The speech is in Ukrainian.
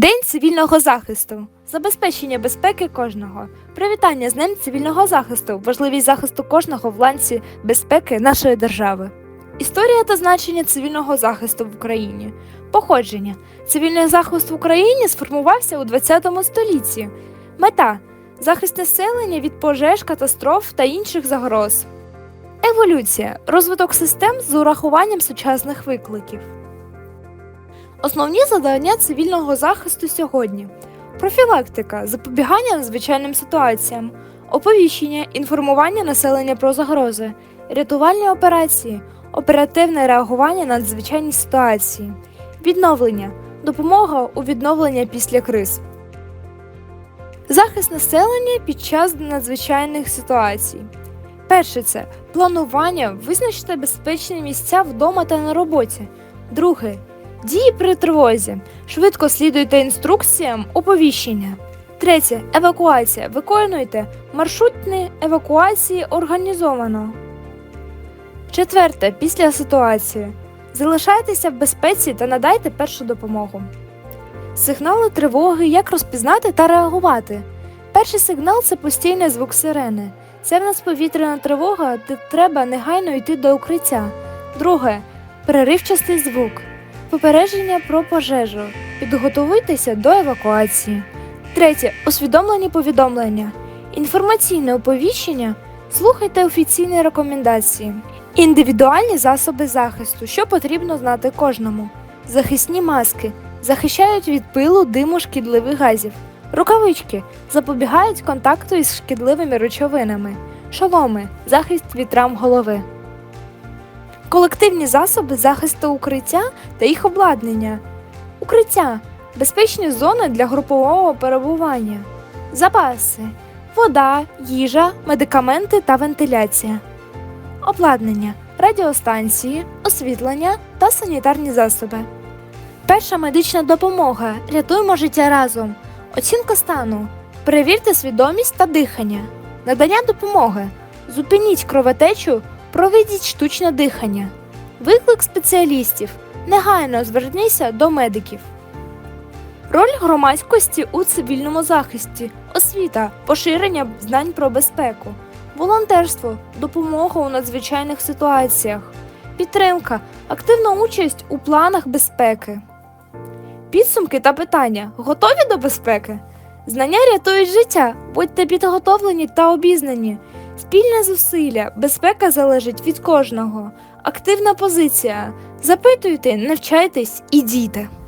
День цивільного захисту. Забезпечення безпеки кожного. Привітання з Днем цивільного захисту. Важливість захисту кожного в ланці безпеки нашої держави. Історія та значення цивільного захисту в Україні. Походження. Цивільний захист в Україні сформувався у ХХ столітті. Мета захист населення від пожеж, катастроф та інших загроз. Еволюція розвиток систем з урахуванням сучасних викликів. Основні завдання цивільного захисту сьогодні: профілактика, запобігання надзвичайним ситуаціям, оповіщення, інформування населення про загрози, рятувальні операції, оперативне реагування на надзвичайні ситуації, відновлення, допомога у відновленні після криз. Захист населення під час надзвичайних ситуацій. Перше це планування, визначити безпечні місця вдома та на роботі. Друге Дії при тривозі. Швидко слідуйте інструкціям оповіщення. Третє. Евакуація. Виконуйте маршрутні евакуації організовано. Четверте. Після ситуації. Залишайтеся в безпеці та надайте першу допомогу. Сигнали тривоги. Як розпізнати та реагувати. Перший сигнал це постійний звук сирени. Це в нас повітряна тривога, де треба негайно йти до укриття. Друге. Переривчастий звук. Попередження про пожежу. Підготуйтеся до евакуації. Третє. Усвідомлені повідомлення. Інформаційне оповіщення. Слухайте офіційні рекомендації. Індивідуальні засоби захисту, що потрібно знати кожному. Захисні маски захищають від пилу, диму, шкідливих газів. Рукавички запобігають контакту із шкідливими речовинами. Шоломи захист від травм голови. Колективні засоби захисту укриття та їх обладнання. Укриття безпечні зони для групового перебування. Запаси вода, їжа, медикаменти та вентиляція. Обладнання радіостанції, освітлення та санітарні засоби. Перша медична допомога. Рятуємо життя разом. Оцінка стану. Перевірте свідомість та дихання. Надання допомоги. Зупиніть кровотечу, проведіть штучне дихання. Виклик спеціалістів. Негайно зверніться до медиків. Роль громадськості у цивільному захисті, освіта, поширення знань про безпеку, волонтерство, допомога у надзвичайних ситуаціях, підтримка, активна участь у планах безпеки. Підсумки та питання готові до безпеки? Знання рятують життя, будьте підготовлені та обізнані. Спільне зусилля, безпека залежить від кожного. Активна позиція. Запитуйте, навчайтесь і.